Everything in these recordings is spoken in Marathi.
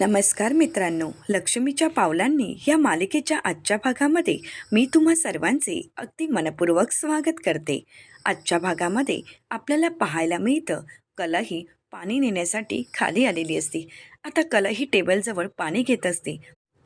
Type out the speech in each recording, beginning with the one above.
नमस्कार मित्रांनो लक्ष्मीच्या पावलांनी या मालिकेच्या आजच्या भागामध्ये मी तुम्हा सर्वांचे अगदी मनपूर्वक स्वागत करते. आजच्या भागामध्ये आपल्याला पाहायला मिळतं कला ही पाणी नेण्यासाठी खाली आलेली असते. आता कला ही टेबलजवळ पाणी घेत असते.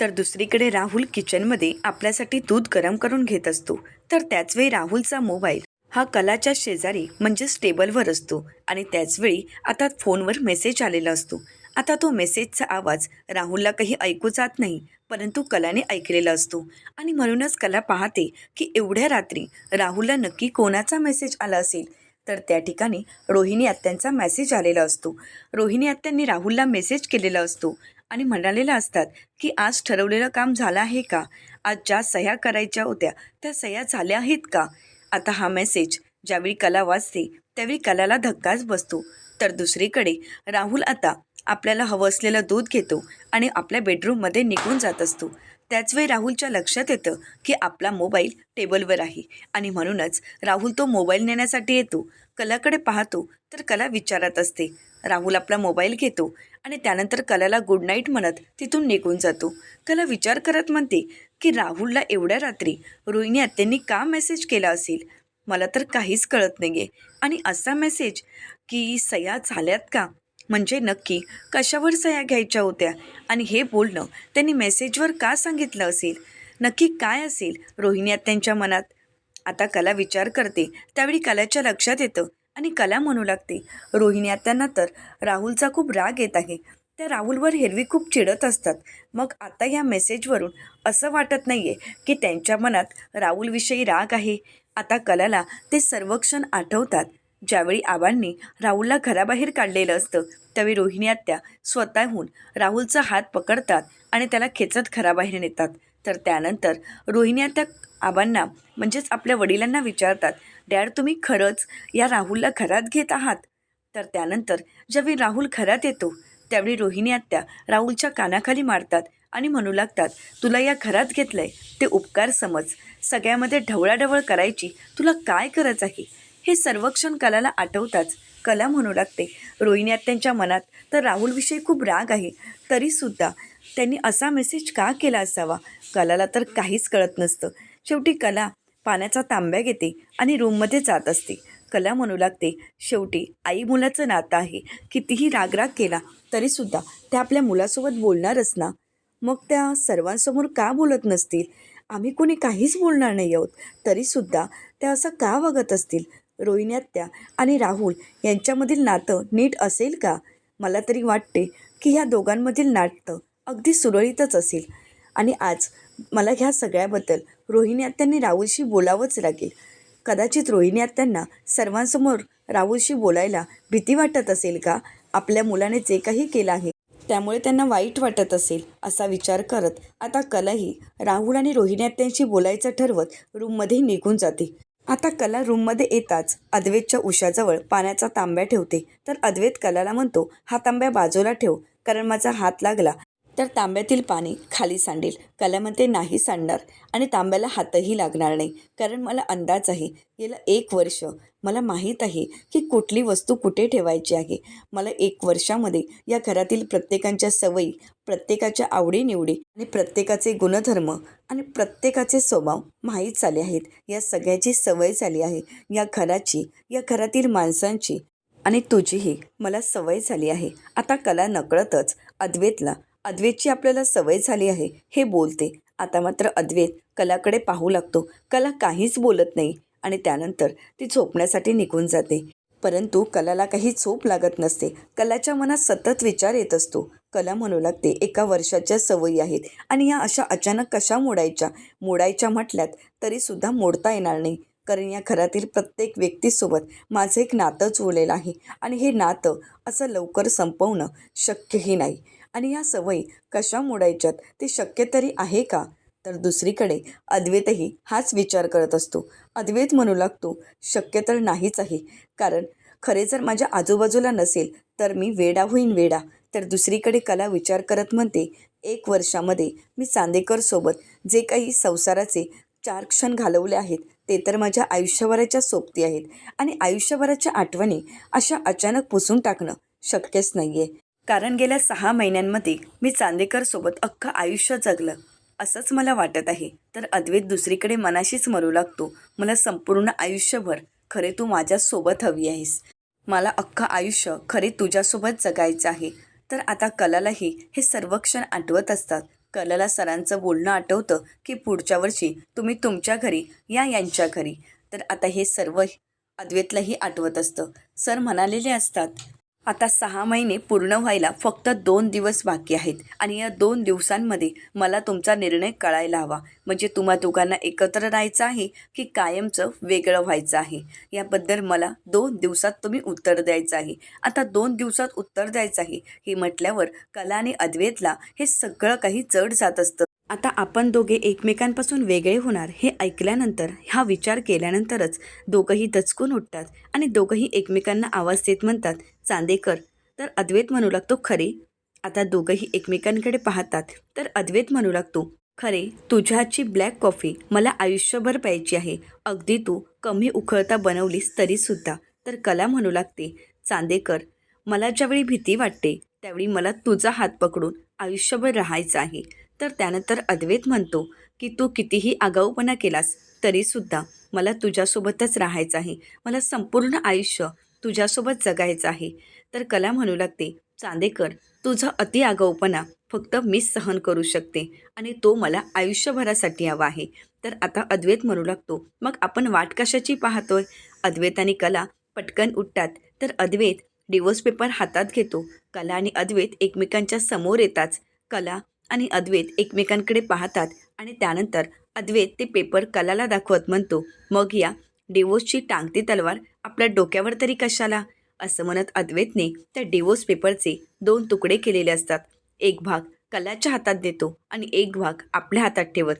तर दुसरीकडे राहुल किचनमध्ये आपल्यासाठी दूध गरम करून घेत असतो. तर त्याचवेळी राहुलचा मोबाईल हा कलाच्या शेजारी म्हणजेच टेबलवर असतो आणि त्याचवेळी आता फोनवर मेसेज आलेला असतो. आता तो मेसेजचा आवाज राहुलला काही ऐकू जात नाही परंतु कलाने ऐकलेला असतो. आणि म्हणूनच कला पाहते की एवढ्या रात्री राहुलला नक्की कोणाचा मेसेज आला असेल? तर त्या ठिकाणी रोहिणी आत्यांचा मेसेज आलेला असतो. रोहिणी आत्यांनी राहुलला मेसेज केलेला असतो आणि म्हणालेलं असतात की आज ठरवलेलं काम झालं आहे का? आज ज्या सह्या करायच्या होत्या त्या सह्या झाल्या आहेत का? आता हा मेसेज ज्यावेळी कला वाचते त्यावेळी कलाला धक्काच बसतो. तर दुसरीकडे राहुल आता आपल्याला हवं असलेलं दूध घेतो आणि आपल्या बेडरूममध्ये निघून जात असतो. त्याचवेळी राहुलच्या लक्षात येतं की आपला मोबाईल टेबलवर आहे. आणि म्हणूनच राहुल तो मोबाईल नेण्यासाठी येतो. कलाकडे पाहतो तर कला विचारत असते. राहुल आपला मोबाईल घेतो आणि त्यानंतर कलाला गुड नाईट म्हणत तिथून निघून जातो. कला विचार करत म्हणते की राहुलला एवढ्या रात्री रोहिणी आत्यांनी का मेसेज केला असेल? मला तर काहीच कळत नाही आहे आणि असा मेसेज की सह्या झाल्यात का? म्हणजे नक्की कशावर सह्या घ्यायच्या होत्या? आणि हे बोलणं त्यांनी मेसेजवर का सांगितलं असेल? नक्की काय असेल? रोहिणी त्यांच्या मनात आता कला विचार करते. त्यावेळी कलाच्या लक्षात येतं आणि कला म्हणू लागते. रोहिणी आत्यांना तर राहुलचा खूप राग येत आहे. त्या राहुलवर हेरवी खूप चिडत असतात. मग आता या मेसेजवरून असं वाटत नाही आहे की त्यांच्या मनात राहुलविषयी राग आहे. आता कलाला ते सर्वक्षण आठवतात. ज्यावेळी आबांनी राहुलला घराबाहेर काढलेलं असतं त्यावेळी रोहिणी आत्या स्वतःहून राहुलचा हात पकडतात आणि त्याला खेचत घराबाहेर नेतात. तर त्यानंतर रोहिणी आत्या आबांना म्हणजेच आपल्या वडिलांना विचारतात डॅड तुम्ही खरंच या राहुलला घरात घेत आहात? तर त्यानंतर ज्यावेळी राहुल घरात येतो त्यावेळी रोहिणी आत्या राहुलच्या कानाखाली मारतात आणि म्हणू लागतात तुला या घरात घेतलंय ते उपकार समज. सगळ्यामध्ये ढवळाढवळ करायची तुला काय गरज आहे? हे सर्वक्षण कलाला आठवताच. कला म्हणू लागते. रोहिण्यात त्यांच्या मनात तर राहुलविषयी खूप राग आहे. तरीसुद्धा त्यांनी असा मेसेज का केला असावा? कलाला तर काहीच कळत नसतं. शेवटी कला पाण्याचा तांब्या घेते आणि रूममध्ये जात असते. कला म्हणू लागते शेवटी आई मुलाचं नातं आहे. कितीही रागराग केला तरीसुद्धा त्या आपल्या मुलासोबत बोलणारच ना. मग त्या सर्वांसमोर का बोलत नसतील? आम्ही कोणी काहीच बोलणार नाही आहोत. तरीसुद्धा त्या असं का वागत असतील? रोहिणी आत्या आणि राहुल यांच्यामधील नातं नीट असेल का? मला तरी वाटते की ह्या दोघांमधील नातं अगदी सुरळीतच असेल. आणि आज मला ह्या सगळ्याबद्दल रोहिणी आत्यांनी राहुलशी बोलावंच लागेल. कदाचित रोहिणी आत्यांना सर्वांसमोर राहुलशी बोलायला भीती वाटत असेल का? आपल्या मुलाने जे काही केलं आहे त्यामुळे त्यांना वाईट वाटत असेल असा विचार करत आता कलाही राहुल आणि रोहिणी आत्यांशी बोलायचं ठरवत रूममध्ये निघून जाते. आता कला रूममध्ये येताच अद्वैतच्या उशाजवळ पाण्याचा तांब्या ठेवते. तर अद्वैत कलाला म्हणतो हा तांब्या बाजूला ठेव कारण माझा हात लागला. तर तांब्यातील पाणी खाली सांडेल. कला नाही सांडणार आणि तांब्याला हातही लागणार नाही. कारण मला अंदाज आहे गेलं एक वर्ष. मला माहीत आहे की कुठली वस्तू कुठे ठेवायची आहे. मला एक वर्षामध्ये या घरातील प्रत्येकांच्या सवयी प्रत्येकाच्या आवडीनिवडी आणि प्रत्येकाचे गुणधर्म आणि प्रत्येकाचे स्वभाव माहीत झाले आहेत. या सगळ्याची सवय झाली आहे. या घराची या घरातील माणसांची आणि तुझीही मला सवय झाली आहे. आता कला नकळतच अद्वेतला अद्वैतची आपल्याला सवय झाली आहे हे बोलते. आता मात्र अद्वैत कलाकडे पाहू लागतो. कला काहीच बोलत नाही आणि त्यानंतर ती झोपण्यासाठी निघून जाते. परंतु कलाला काही झोप लागत नसते. कलाच्या मनात सतत विचार येत असतो. कला म्हणू लागते एका वर्षाच्या सवयी आहेत आणि या अशा अचानक कशा मोडायच्या? मोडायच्या म्हटल्यात तरीसुद्धा मोडता येणार नाही. कारण या घरातील प्रत्येक व्यक्तीसोबत माझं एक नातं जुळलेलं आहे आणि हे नातं असं लवकर संपवणं शक्यही नाही. आणि या सवयी कशा मोडायच्यात? ते शक्य तरी आहे का? तर दुसरीकडे अद्वैतही हाच विचार करत असतो. अद्वैत म्हणू लागतो शक्य तर नाहीच आहे. कारण खरे जर माझ्या आजूबाजूला नसेल तर मी वेडा होईन वेडा. तर दुसरीकडे कला विचार करत म्हणते एक वर्षामध्ये मी चांदेकरसोबत जे काही संसाराचे चार क्षण घालवले आहेत ते तर माझ्या आयुष्यभराच्या सोबती आहेत. आणि आयुष्यभराच्या आठवणी अशा अचानक पुसून टाकणं शक्यच नाही आहे कारण गेल्या सहा महिन्यांमध्ये मी चांदेकरसोबत अख्खं आयुष्य जगलं असंच मला वाटत आहे. तर अद्वैत दुसरीकडे मनाशीच मरू लागतो. मला संपूर्ण आयुष्यभर खरे तू माझ्यासोबत हवी आहेस. मला अख्खं आयुष्य खरे तुझ्यासोबत जगायचं आहे. तर आता कलालाही हे सर्व क्षण आठवत असतात. कलाला सरांचं बोलणं आठवतं की पुढच्या वर्षी तुम्ही तुमच्या घरी या यांच्या घरी. तर आता हे सर्व अद्वैतलाही आठवत असतं. सर म्हणालेले असतात आता सहा महिने पूर्ण व्हायला फक्त दोन दिवस बाकी आहेत आणि या दोन दिवसांमध्ये मला तुमचा निर्णय कळायला हवा. म्हणजे तुम्हा दोघांना एकत्र राहायचं आहे की कायमचं वेगळं व्हायचं आहे? याबद्दल मला दोन दिवसात तुम्ही उत्तर द्यायचं आहे. आता दोन दिवसात उत्तर द्यायचं आहे हे म्हटल्यावर कला आणि अद्वैतला हे सगळं काही चढ जात असतं. आता आपण दोघे एकमेकांपासून वेगळे होणार हे ऐकल्यानंतर हा विचार केल्यानंतरच दोघंही दचकून उठतात आणि दोघंही एकमेकांना आवाज देत म्हणतात चांदेकर तर अद्वैत म्हणू लागतो खरे आता दोघंही एकमेकांकडे पाहतात तर अद्वैत म्हणू लागतो खरे? तुझ्याची ब्लॅक कॉफी मला आयुष्यभर प्यायची आहे. अगदी तू कमी उखळता बनवलीस तरीसुद्धा. तर कला म्हणू लागते चांदेकर मला ज्यावेळी भीती वाटते त्यावेळी मला तुझा हात पकडून आयुष्यभर राहायचं आहे. तर त्यानंतर अद्वैत म्हणतो की तू कितीही आगाऊपणा केलास तरीसुद्धा मला तुझ्यासोबतच राहायचं आहे. मला संपूर्ण आयुष्य तुझ्यासोबत जगायचं आहे. तर कला म्हणू लागते चांदेकर तुझं अति आगाऊपणा फक्त मीच सहन करू शकते आणि तो मला आयुष्यभरासाठी हवा आहे. तर आता अद्वैत म्हणू लागतो मग आपण वाट कशाची पाहतोय? अद्वैत आणि कला पटकन उठतात तर अद्वैत डिवोर्स पेपर हातात घेतो. कला आणि अद्वैत एकमेकांच्या समोर येताच. कला आणि अद्वैत एकमेकांकडे पाहतात आणि त्यानंतर अद्वैत ते पेपर कलाला दाखवत म्हणतो मग या डिवोर्सची टांगती तलवार आपल्या डोक्यावर तरी कशाला? असं म्हणत अद्वैतने त्या डिवोर्स पेपरचे दोन तुकडे केलेले असतात. एक भाग कलाच्या हातात देतो आणि एक भाग आपल्या हातात ठेवत.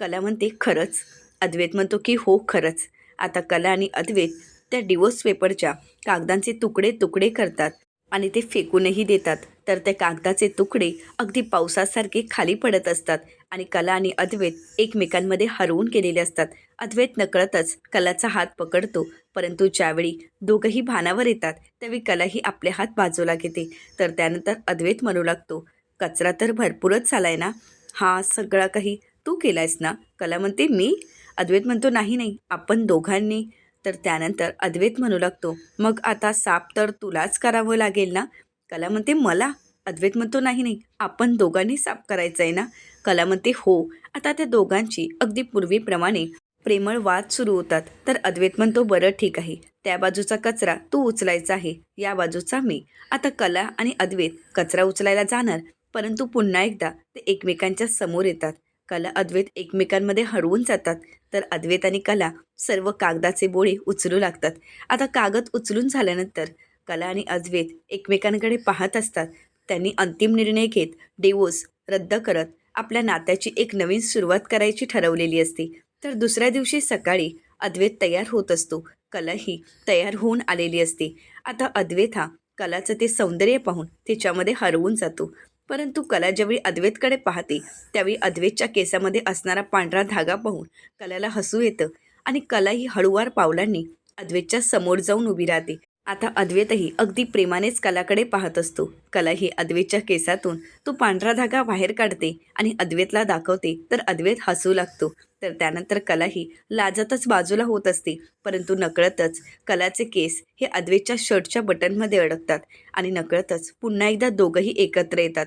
कला म्हणते खरंच. अद्वैत म्हणतो की हो खरंच. आता कला आणि अद्वैत त्या डिवोर्स पेपरच्या कागदांचे तुकडे तुकडे करतात आणि ते फेकूनही देतात. तर त्या कागदाचे तुकडे अगदी पावसासारखे खाली पडत असतात आणि कला आणि अद्वैत एकमेकांमध्ये हरवून गेलेले असतात. अद्वैत नकळतच कलाचा हात पकडतो परंतु ज्यावेळी दोघंही भानावर येतात त्यावेळी कलाही आपले हात बाजूला घेते. तर त्यानंतर अद्वैत म्हणू लागतो कचरा तर भरपूरच झालाय ना? हा सगळा काही तू केलायस ना? कला म्हणते मी? अद्वैत म्हणतो नाही नाही आपण दोघांनी. तर त्यानंतर अद्वैत म्हणू लागतो मग आता साप तर तुलाच करावं लागेल ना? कला म्हणते मला अद्वैत म्हणतो नाही नाही. आपण दोघांनी साफ करायचं आहे ना? कला म्हणते हो. आता त्या दोघांची अगदी पूर्वीप्रमाणे प्रेमळ वाद सुरू होतात. तर अद्वैत म्हणतो बरं ठीक आहे. त्या बाजूचा कचरा तू उचलायचा आहे. या बाजूचा मी. आता कला आणि अद्वैत कचरा उचलायला जाणार परंतु पुन्हा एकदा ते एकमेकांच्या समोर येतात. कला अद्वैत एकमेकांमध्ये हरवून जातात. तर अद्वैत आणि कला सर्व कागदाचे बोळे उचलू लागतात. आता कागद उचलून झाल्यानंतर कला आणि अद्वैत एकमेकांकडे पाहत असतात. त्यांनी अंतिम निर्णय घेत डिवोर्स रद्द करत आपल्या नात्याची एक नवीन सुरुवात करायची ठरवलेली असते. तर दुसऱ्या दिवशी सकाळी अद्वैत तयार होत असतो. कलाही तयार होऊन आलेली असते. आता अद्वैत हा कलाचं ते सौंदर्य पाहून तिच्यामध्ये हरवून जातो. परंतु कला ज्यावेळी अद्वैतकडे पाहते त्यावेळी अद्वैतच्या केसामध्ये असणारा पांढरा धागा पाहून कलाला हसू येतं आणि कला ही हळूवार पावलांनी अद्वैतच्या समोर जाऊन उभी राहते. आता अद्वैतही अगदी प्रेमानेच कलाकडे पाहत असतो. कला ही अद्वैतच्या केसातून तो पांढरा धागा बाहेर काढते आणि अद्वैतला दाखवते तर अद्वैत हसू लागतो. तर त्यानंतर कलाही लाजतच बाजूला होत असते परंतु नकळतच कलाचे केस हे अद्वैतच्या शर्टच्या बटनमध्ये अडकतात आणि नकळतच पुन्हा एकदा दोघंही एकत्र येतात.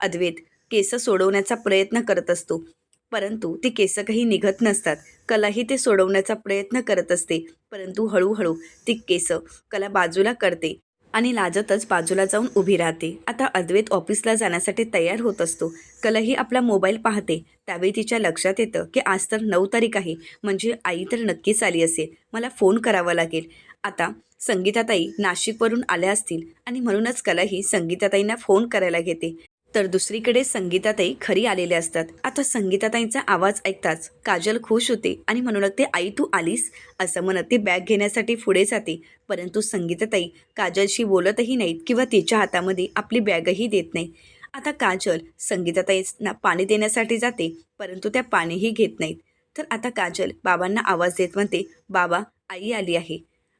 अद्वैत केस सोडवण्याचा प्रयत्न करत असतो. परंतु ती केस काही निघत नसतात. कलाही ते सोडवण्याचा प्रयत्न करत असते. परंतु हळूहळू ती केस कला बाजूला करते आणि लाजतच बाजूला जाऊन उभी राहते. आता अद्वैत ऑफिसला जाण्यासाठी तयार होत असतो. कलाही आपला मोबाईल पाहते. त्यावेळी तिच्या लक्षात येतं की आज तर नऊ तारीख आहे. म्हणजे आई तर नक्कीच आली असेल. मला फोन करावा लागेल. आता संगीताताई नाशिकवरून आल्या असतील आणि म्हणूनच कलाही संगीताताईंना फोन करायला घेते. तर दुसरीकडे संगीताताई खरी आलेले असतात. आता संगीताताईंचा आवाज ऐकताच काजल खुश होते आणि म्हणू लागते आई तू आलीस? असं म्हणत ती बॅग घेण्यासाठी पुढे जाते. परंतु संगीताताई काजलशी बोलतही नाहीत किंवा तिच्या हातामध्ये आपली बॅगही देत नाही. आता काजल संगीताताईंना पाणी देण्यासाठी जाते परंतु त्या पाणीही घेत नाहीत. तर आता काजल बाबांना आवाज देत म्हणते बाबा आई आली आहे.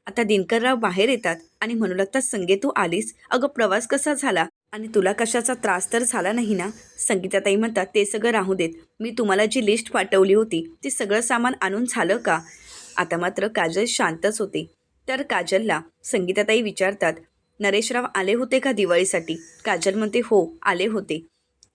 आता दिनकरराव बाहेर येतात आणि म्हणू लागतात संगे तू आलीस? अगं प्रवास कसा झाला? आणि तुला कशाचा त्रास तर झाला नाही ना? संगीताताई म्हणतात ते सगळं राहू देत. मी तुम्हाला जी लिस्ट पाठवली होती ती सगळं सामान आणून झालं का? आता मात्र काजल शांतच होते. तर काजलला संगीताताई विचारतात नरेशराव आले होते का दिवाळीसाठी? काजल म्हणते हो आले होते.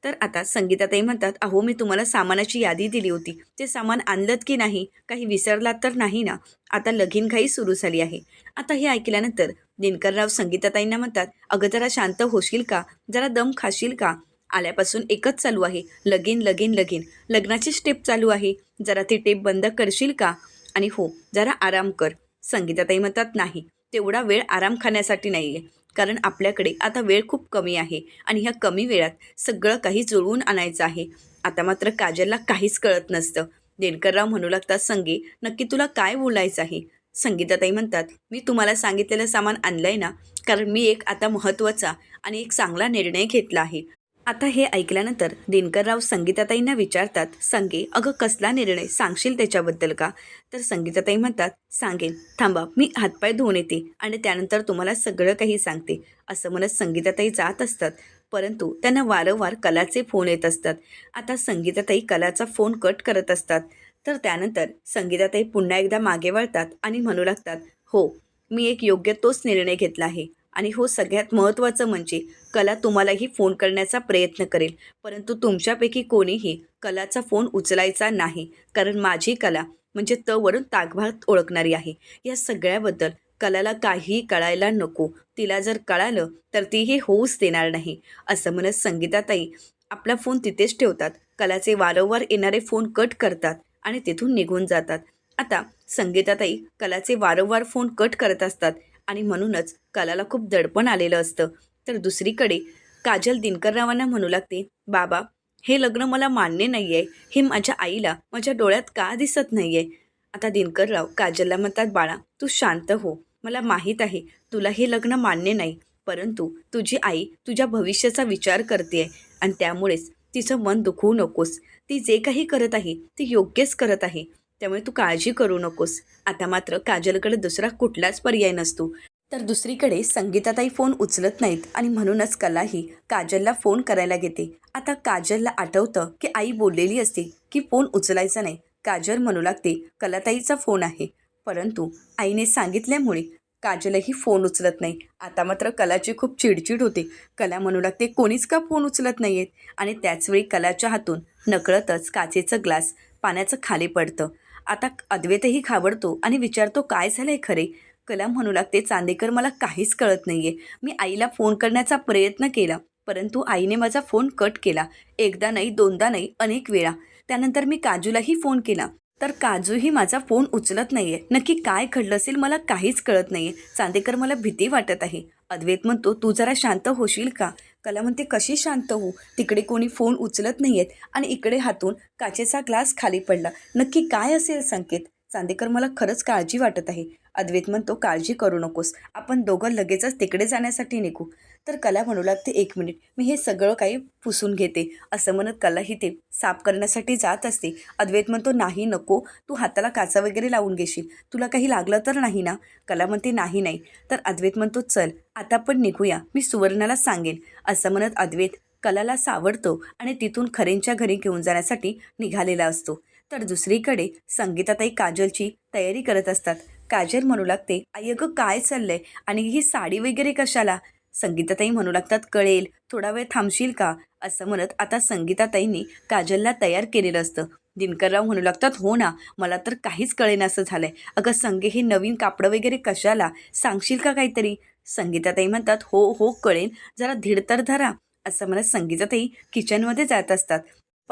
तर आता संगीताताई म्हणतात अहो मी तुम्हाला सामानाची यादी दिली होती. ते सामान आणलंत की नाही काही विसरलात तर नाही ना? आता लगीनघाई सुरू झाली आहे. आता हे ऐकल्यानंतर दिनकरराव संगीताताईंना म्हणतात अगं जरा शांत होशील का? जरा दम खाशील का? आल्यापासून एकच चालू आहे. लगीन लगीन लगीन. लग्नाची स्टेप चालू आहे. जरा ती टेप बंद करशील का? आणि हो जरा आराम कर. संगीताताई म्हणतात नाही. तेवढा वेळ आराम खाण्यासाठी नाही आहे कारण आपल्याकडे आता वेळ खूप कमी आहे आणि ह्या कमी वेळात सगळं काही जुळवून आणायचं आहे. आता मात्र काजलला काहीच कळत नसतं. देणकरराव म्हणू लागतात संगे नक्की तुला काय बोलायचं आहे? संगीताताई म्हणतात मी तुम्हाला सांगितलेलं सामान आणलं आहे ना कारण मी एक आता महत्त्वाचा आणि एक चांगला निर्णय घेतला आहे. आता हे ऐकल्यानंतर दिनकरराव संगीताताईंना विचारतात संगे अगं कसला निर्णय? सांगशील त्याच्याबद्दल का? तर संगीताताई म्हणतात सांगेन. थांबा मी हातपाय धुवून येते आणि त्यानंतर तुम्हाला सगळं काही सांगते. असं म्हणत संगीताताई जात असतात परंतु त्यांना वारंवार कलाचे फोन येत असतात. आता संगीताताई कलाचा फोन कट करत असतात. तर त्यानंतर संगीताताई पुन्हा एकदा मागे वळतात आणि म्हणू लागतात हो मी एक योग्य तोच निर्णय घेतला आहे. आणि हो सगळ्यात महत्त्वाचं म्हणजे कला तुम्हालाही फोन करण्याचा प्रयत्न करेल. परंतु तुमच्यापैकी कोणीही कलाचा फोन उचलायचा नाही. कारण माझी कला म्हणजे तवरून तागभात ओळखणारी आहे. या सगळ्याबद्दल कलाला काहीही कळायला नको. तिला जर कळालं तर ती हे होऊच देणार नाही. असं म्हणत संगीताताई आपला फोन तिथेच ठेवतात. कलाचे वारंवार येणारे फोन कट करतात आणि तिथून निघून जातात. आता संगीताताई कलाचे वारंवार फोन कट करत असतात. आणि म्हणूनच कलाला खूप दडपण आलेलं असतं. तर दुसरीकडे काजल दिनकररावांना म्हणू लागते बाबा हे लग्न मला मान्य नाही आहे हे माझ्या आईला माझ्या डोळ्यात का दिसत नाही आहे आता दिनकरराव काजलला म्हणतात बाळा तू शांत हो. मला माहीत आहे तुला हे लग्न मान्य नाही परंतु तुझी आई तुझ्या भविष्याचा विचार करते आहे आणि त्यामुळेच तिचं मन दुखवू नकोस. ती जे काही करत आहे ते योग्यच करत आहे. त्यामुळे तू काळजी करू नकोस. आता मात्र काजलकडे दुसरा कुठलाच पर्याय नसतो. तर दुसरीकडे संगीताताई फोन उचलत नाहीत आणि म्हणूनच कलाही काजलला फोन करायला घेते. आता काजलला आठवतं की आई बोललेली असते की फोन उचलायचा नाही. काजल म्हणू लागते कलाताईचा फोन आहे. परंतु आईने सांगितल्यामुळे काजलही फोन उचलत नाही. आता मात्र कलाची खूप चिडचिड होते. कला म्हणू लागते कोणीच का फोन उचलत नाही आहेत आणि त्याचवेळी कलाच्या हातून नकळतच काचेचं ग्लास पाण्याचं खाली पडतं. आता अद्वैतही घाबरतो आणि विचारतो काय झालं आहे खरे कला म्हणू लागते चांदेकर मला काहीच कळत नाही आहे मी आईला फोन करण्याचा प्रयत्न केला परंतु आईने माझा फोन कट केला. एकदा नाही दोनदा नाही अनेक वेळा. त्यानंतर मी काजूलाही फोन केला. तर काजूही माझा फोन उचलत नाही आहे नक्की काय घडलं असेल मला काहीच कळत नाही आहे चांदेकर मला भीती वाटत आहे. अद्वैत म्हणतो तू जरा शांत होशील का? कला म्हणते कशी शांत हो तिकडे कोणी फोन उचलत नाही आहेत आणि इकडे हातून काचेचा ग्लास खाली पडला. नक्की काय असेल संकेत? चांदेकर मला खरंच काळजी वाटत आहे. अद्वैत म्हणतो काळजी करू नकोस. आपण दोघं लगेचच तिकडे जाण्यासाठी निघू. तर कला म्हणू लागते एक मिनिट. मी हे सगळं काही पुसून घेते. असं म्हणत कला ही ते साफ करण्यासाठी जात असते. अद्वैत म्हणतो नाही नको. तू हाताला काचा वगैरे लावून घेशील. तुला काही लागलं तर नाही ना? कला म्हणते नाही नाही. तर अद्वैत म्हणतो चल आता पण निघूया. मी सुवर्णाला सांगेन. असं म्हणत अद्वैत कलाला सावडतो आणि तिथून खरेंच्या घरी घेऊन जाण्यासाठी निघालेला असतो. तर दुसरीकडे संगीताताई काजलची तयारी करत असतात. काजल म्हणू लागते आई अगं काय चाललंय? आणि ही साडी वगैरे कशाला? संगीताताई म्हणू लागतात कळेल थोडा वेळ थांबशील का? असं म्हणत आता संगीताताईंनी काजलला तयार केलेलं असतं. दिनकरराव म्हणू लागतात हो ना मला तर काहीच कळेनासं झालंय. अगं संगे हे नवीन कापडं वगैरे कशाला? सांगशील का काहीतरी? संगीताताई म्हणतात हो हो कळेल. जरा धीड तर धरा. असं म्हणत संगीताताई किचनमध्ये जात असतात.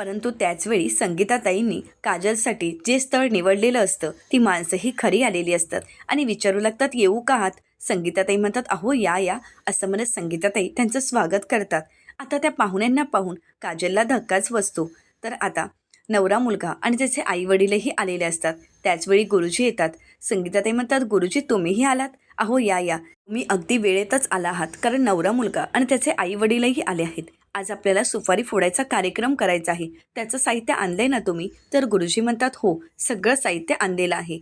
परंतु त्याचवेळी संगीताताईंनी काजलसाठी जे स्थळ निवडलेलं असतं ती माणसंही खरी आलेली असतात. आणि विचारू लागतात येऊ का आहात संगीताताई म्हणतात अहो या या. असं म्हणत संगीताताई त्यांचं स्वागत करतात. आता त्या पाहुण्यांना पाहून काजलला धक्काच बसतो. तर आता नवरा मुलगा आणि त्याचे आई वडीलही आलेले असतात. त्याचवेळी गुरुजी येतात. संगीताताई म्हणतात गुरुजी तुम्हीही आलात? अहो या या. तुम्ही अगदी वेळेतच आला आहात. कारण नवरा मुलगा आणि त्याचे आई वडीलही आले आहेत. आज आपल्याला सुपारी फोडायचा कार्यक्रम करायचा आहे. त्याचं साहित्य आणलंय ना तुम्ही? तर गुरुजी म्हणतात हो सगळं साहित्य आणलेलं आहे.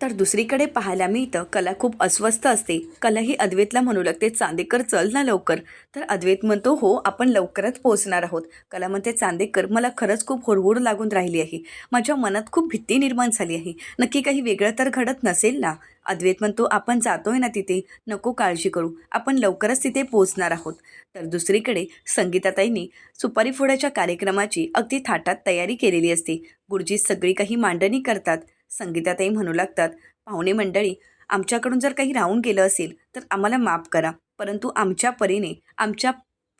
तर दुसरीकडे पाहायला मिळतं कला खूप अस्वस्थ असते. कला ही अद्वैतला म्हणू लागते चांदेकर चल ना लवकर. तर अद्वैत म्हणतो हो आपण लवकरच पोहोचणार आहोत. कला म्हणते चांदेकर मला खरंच खूप हुडहुड लागून राहिली आहे. माझ्या मनात खूप भीती निर्माण झाली आहे. नक्की काही वेगळं तर घडत नसेल ना? अद्वैत म्हणतो आपण जातोय ना तिथे नको काळजी करू आपण लवकरच तिथे पोहोचणार आहोत. तर दुसरीकडे संगीताताईंनी सुपारी फोडाच्या कार्यक्रमाची अगदी थाटात तयारी केलेली असते. गुरुजी सगळी काही मांडणी करतात. संगीताताई म्हणू लागतात पाहुणे मंडळी आमच्याकडून जर काही राहून गेलं असेल तर आम्हाला माफ करा परंतु आमच्या परीने आमच्या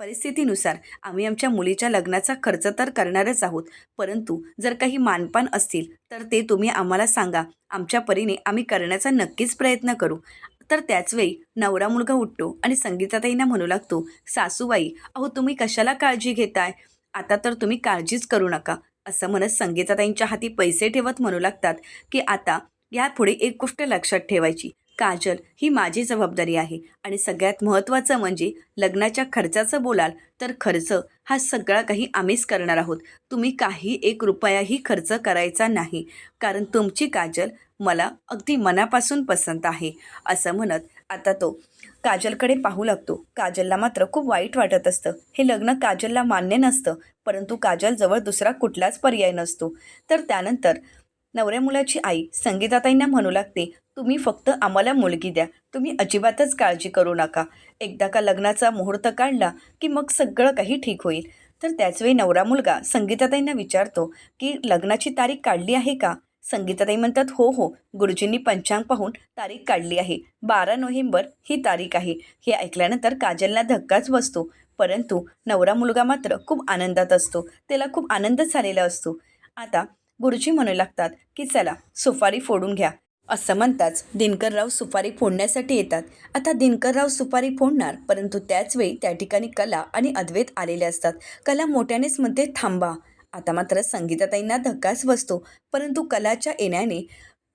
परिस्थितीनुसार आम्ही आमच्या मुलीच्या लग्नाचा खर्च तर करणारच आहोत परंतु जर काही मानपान असतील तर ते तुम्ही आम्हाला सांगा. आमच्या परीने आम्ही करण्याचा नक्कीच प्रयत्न करू. तर त्याचवेळी नवरा मुलगा उठतो आणि संगीताताईंना म्हणू लागतो सासूबाई अहो तुम्ही कशाला काळजी घेताय? आता तर तुम्ही काळजीच करू नका. असं म्हणत संगीताताईंच्या हाती पैसे ठेवत म्हणू लागतात की आता यापुढे एक गोष्ट लक्षात ठेवायची. काजल ही माझी जबाबदारी आहे. आणि सगळ्यात महत्त्वाचं म्हणजे लग्नाच्या खर्चाचं बोलाल तर खर्च हा सगळा काही आम्हीच करणार आहोत. तुम्ही काही एक रुपयाही खर्च करायचा नाही. कारण तुमची काजल मला अगदी मनापासून पसंत आहे. असं म्हणत आता तो काजलकडे पाहू लागतो. काजलला मात्र खूप वाईट वाटत असतं. हे लग्न काजलला मान्य नसतं. परंतु काजलजवळ दुसरा कुठलाच पर्याय नसतो. तर त्यानंतर नवऱ्या मुलाची आई संगीताताईंना म्हणू लागते तुम्ही फक्त आम्हाला मुलगी द्या. तुम्ही अजिबातच काळजी करू नका. एकदा का लग्नाचा मुहूर्त काढला की मग सगळं काही ठीक होईल. तर त्याचवेळी नवरा मुलगा संगीताताईंना विचारतो की लग्नाची तारीख काढली आहे का? संगीताताई म्हणतात हो हो. गुरुजींनी पंचांग पाहून तारीख काढली आहे. बारा नोव्हेंबर ही तारीख आहे. हे ऐकल्यानंतर काजलला धक्काच बसतो. परंतु नवरा मुलगा मात्र खूप आनंदात असतो. त्याला खूप आनंद झालेला असतो. आता गुरुजी म्हणू लागतात की चला सुपारी फोडून घ्या. असं म्हणताच दिनकरराव सुपारी फोडण्यासाठी येतात. आता दिनकरराव सुपारी फोडणार परंतु त्याचवेळी त्या ठिकाणी कला आणि अद्वैत आलेले असतात. कला मोठ्यानेच म्हणते थांबा. आता मात्र संगीताताईंना धक्काच बसतो परंतु कलाच्या येण्याने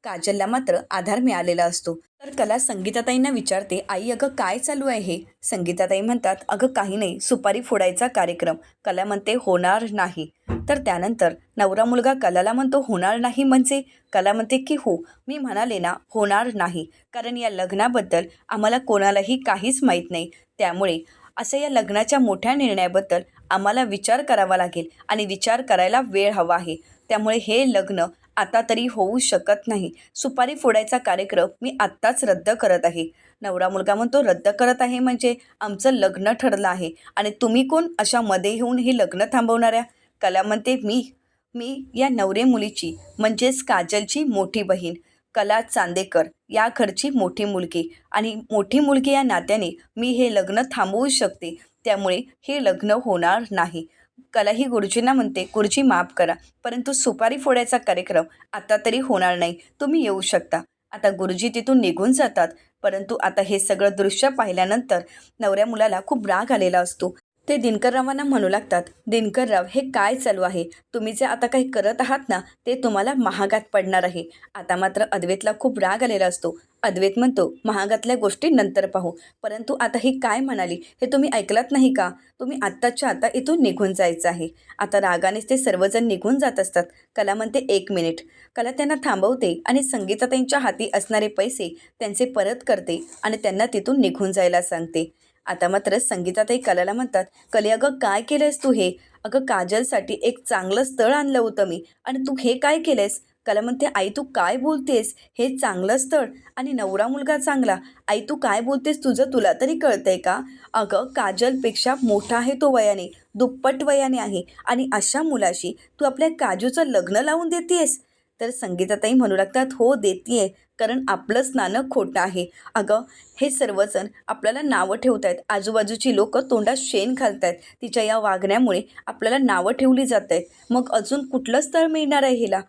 काजलला मात्र आधार मिळालेला असतो. तर कला संगीताताईंना विचारते आई अगं काय चालू आहे हे? संगीताताई म्हणतात अगं काही नाही सुपारी फोडायचा कार्यक्रम. कला म्हणते होणार नाही. तर त्यानंतर नवरा मुलगा कलाला म्हणतो होणार नाही म्हणजे? कला म्हणते की हो. मी म्हणाले ना होणार नाही. कारण या लग्नाबद्दल आम्हाला कोणालाही काहीच माहीत नाही. त्यामुळे असं या लग्नाच्या मोठ्या निर्णयाबद्दल आम्हाला विचार करावा लागेल आणि विचार करायला वेळ हवा आहे. त्यामुळे हे लग्न आता तरी होऊ शकत नाही. सुपारी फोडायचा कार्यक्रम मी आत्ताच रद्द करत आहे. नवरा मुलगा म्हणतो रद्द करत आहे म्हणजे आमचं लग्न ठरलं आहे. आणि तुम्ही कोण? अशा मध्ये येऊन हे लग्न थांबवणाऱ्या? कला म्हणते मी मी या नवरे मुलीची म्हणजेच काजलची मोठी बहीण कला चांदेकर या घरची मोठी मुलगी. आणि मोठी मुलगी या नात्याने मी हे लग्न थांबवू शकते. त्यामुळे हे लग्न होणार नाही. कला ही गुरुजींना म्हणते गुरुजी माफ करा परंतु सुपारी फोडायचा कार्यक्रम आता तरी होणार नाही. तुम्ही येऊ शकता. आता गुरुजी तिथून निघून जातात. परंतु आता हे सगळं दृश्य पाहिल्यानंतर नवऱ्या मुलाला खूप राग आलेला असतो. ते दिनकररावांना म्हणू लागतात दिनकरराव हे काय चालू आहे? तुम्ही जे आता काही करत आहात ना ते तुम्हाला महागात पडणार आहे. आता मात्र अद्वैतला खूप राग आलेला असतो. अद्वैत म्हणतो महागातल्या गोष्टी नंतर पाहू. परंतु आता ही काय म्हणाली? हे तुम्ही ऐकलात नाही का? तुम्ही आत्ताच्या आता इथून निघून जायचं आहे. आता रागानेच ते सर्वजण निघून जात असतात. कला म्हणते एक मिनिट. कला त्यांना थांबवते आणि संगीताताईंच्या हाती असणारे पैसे त्यांचे परत करते आणि त्यांना तिथून निघून जायला सांगते. आता मात्र संगीताताई कलाला म्हणतात कले अगं काय केलंयस तू हे? अगं काजलसाठी एक चांगलं स्थळ आणलं होतं मी. आणि तू हे काय केलंयस कला म्हणते आई तू काय बोलतेस? हे चांगलं स्थळ. आणि नवरा मुलगा चांगला. आई तू काय बोलतेस तुझं? तुला तरी कळतंय का? अगं काजलपेक्षा मोठा आहे तो वयाने दुप्पट वयाने आहे. आणि अशा मुलाशी तू आपल्या काजूचं लग्न लावून देतेस? तर संगीताताई म्हणू लागतात हो देतीये. कारण आपलंच नाणं खोटं आहे. अगं हे सर्वजण आपल्याला नावं ठेवत आहेत आजूबाजूची लोक तोंडात शेण घालत आहेत तिच्या या वागण्यामुळे आपल्याला नावं ठेवली जात आहेत मग अजून कुठलं स्थळ मिळणार आहे हिला?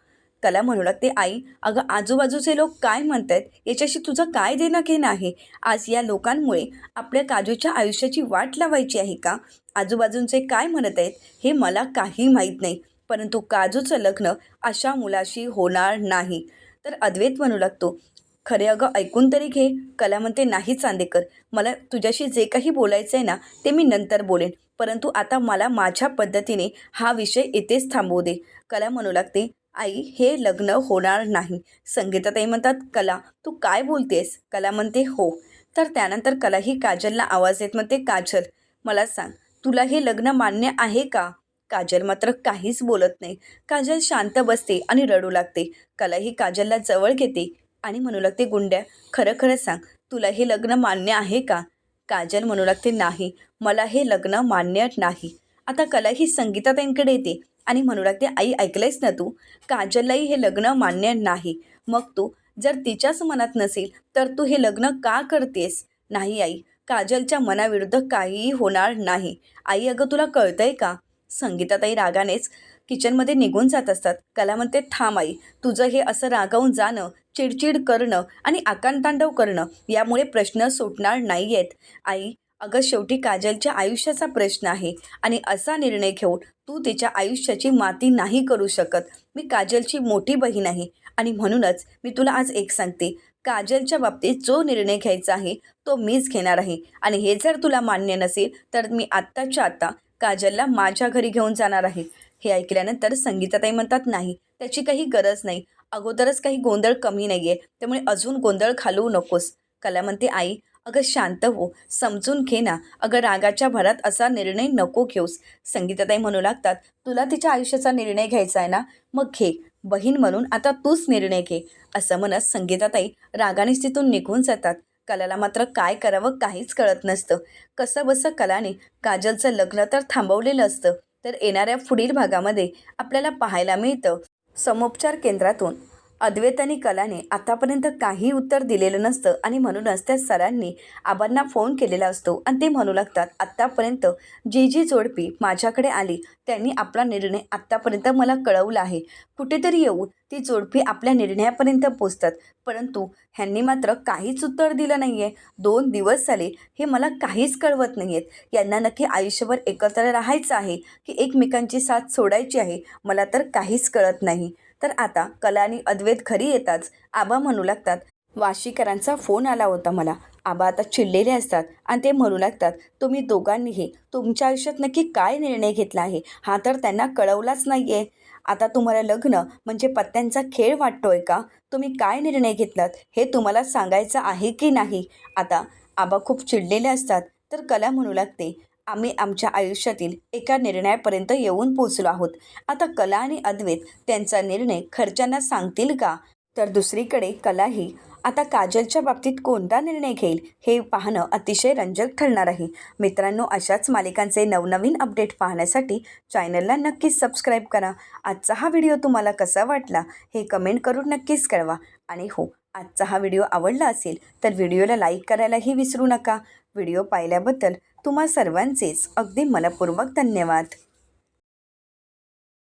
कला म्हणू लागते आई अगं आजूबाजूचे लोक काय म्हणत आहेत याच्याशी तुझं काय देणं घेणं आहे? आज या लोकांमुळे आपल्या काजूच्या आयुष्याची वाट लावायची आहे का? आजूबाजूंचे काय म्हणत आहेत? हे मला काही माहीत नाही. परंतु काजूचं लग्न अशा मुलाशी होणार नाही. तर अद्वैत म्हणू लागतो. खरे अगं ऐकून तरी घे. कला म्हणते नाही चांदेकर. मला तुझ्याशी जे काही बोलायचं आहे ना ते मी नंतर बोलेन. परंतु आता मला माझ्या पद्धतीने हा विषय इथेच थांबवू दे. कला म्हणू लागते आई हे लग्न होणार नाही. संगीताताई म्हणतात कला तू काय बोलतेस? कला म्हणते हो. तर त्यानंतर कला ही काजलला आवाज येत म्हणते काजल मला सांग तुला हे लग्न मान्य आहे का? काजल मात्र काहीच बोलत नाही. काजल शांत बसते आणि रडू लागते. कला ही काजलला जवळ घेते आणि म्हणू लागते गुंड्या खरं खरं सांग तुला हे लग्न मान्य आहे का? काजल म्हणू लागते नाही मला हे लग्न मान्य नाही. आता कला ही संगीताताईंकडे येते आणि म्हणू लागते आई ऐकलंयस ना तू? काजललाही हे लग्न मान्य नाही. मग तू जर तिच्याच मनात नसेल तर तू हे लग्न का करतेस? नाही आई काजलच्या मनाविरुद्ध काहीही होणार नाही. आई अगं तुला कळतंय का? संगीताताई रागानेच किचनमध्ये निघून जात असतात. कला म्हणते थांब आई तुझं हे असं रागावून जाणं चिडचिड करणं आणि आकांतांडव करणं यामुळे प्रश्न सुटणार नाही आहेत आई अगं शेवटी काजलच्या आयुष्याचा प्रश्न आहे आणि असा निर्णय घेऊन तू तिच्या आयुष्याची माती नाही करू शकत. मी काजलची मोठी बहीण आहे आणि म्हणूनच मी तुला आज एक सांगते. काजलच्या बाबतीत जो निर्णय घ्यायचा आहे तो मीच घेणार आहे आणि हे जर तुला मान्य नसेल तर मी आत्ताच्या आत्ता काजलला माझ्या घरी घेऊन जाणार आहे. हे ऐकल्यानंतर संगीताताई म्हणतात नाही त्याची काही गरज नाही. अगोदरच काही गोंधळ कमी नाही आहे त्यामुळे अजून गोंधळ घालवू नकोस. कला म्हणते आई अगं शांत हो. समजून घे ना. अगं रागाच्या भरात असा निर्णय नको घेऊस. संगीताताई म्हणू लागतात तुला तिच्या आयुष्याचा निर्णय घ्यायचा आहे ना? मग घे. बहीण म्हणून आता तूच निर्णय घे. असं म्हणत संगीताताई रागानेच तिथून निघून जातात. कलाला मात्र काय करावं काहीच कळत नसतं. कसं बसं कलाने काजलचं लग्न तर थांबवलेलं असतं तर येणाऱ्या पुढील भागामध्ये आपल्याला पाहायला मिळतं. समोपचार केंद्रातून अद्वैत आणि कलाने आतापर्यंत काही उत्तर दिलेलं नसतं आणि म्हणूनच त्या सरांनी आबांना फोन केलेला असतो. आणि ते म्हणू लागतात आत्तापर्यंत जी जी जोडपी माझ्याकडे आली त्यांनी आपला निर्णय आत्तापर्यंत मला कळवला आहे. कुठेतरी येऊन ती जोडपी आपल्या निर्णयापर्यंत पोचतात. परंतु ह्यांनी मात्र काहीच उत्तर दिलं नाही आहे दोन दिवस झाले हे मला काहीच कळवत नाही आहेत यांना नक्की आयुष्यभर एकत्र राहायचं आहे की एकमेकांची साथ सोडायची आहे मला तर काहीच कळत नाही. तर आता कला आणि अद्वैत घरी येताच आबा म्हणू लागतात वाशीकरांचा फोन आला होता मला. आबा आता चिडलेले असतात आणि ते म्हणू लागतात तुम्ही दोघांनीही तुमच्या आयुष्यात नक्की काय निर्णय घेतला आहे? हा तर त्यांना कळवलाच नाही आहे आता तुम्हाला लग्न म्हणजे पत्त्यांचा खेळ वाटतोय का? तुम्ही काय निर्णय घेतलात? हे तुम्हाला सांगायचं आहे की नाही? आता आबा खूप चिडलेले असतात. तर कला म्हणू लागते आम्ही आमच्या आयुष्यातील एका निर्णयापर्यंत येऊन पोचलो आहोत. आता कला आणि अद्वैत त्यांचा निर्णय खर्चांना सांगतील का? तर दुसरीकडे कलाही आता काजलच्या बाबतीत कोणता निर्णय घेईल हे पाहणं अतिशय रंजक ठरणार आहे. मित्रांनो अशाच मालिकांचे नवनवीन अपडेट पाहण्यासाठी चॅनलला नक्कीच सबस्क्राईब करा. आजचा हा व्हिडिओ तुम्हाला कसा वाटला हे कमेंट करून नक्कीच कळवा. आणि हो आजचा हा व्हिडिओ आवडला असेल तर व्हिडिओला लाईक करायलाही विसरू नका. व्हिडिओ पाहिल्याबद्दल तुम्हा सर्वांचेच अगदी मनपूर्वक धन्यवाद.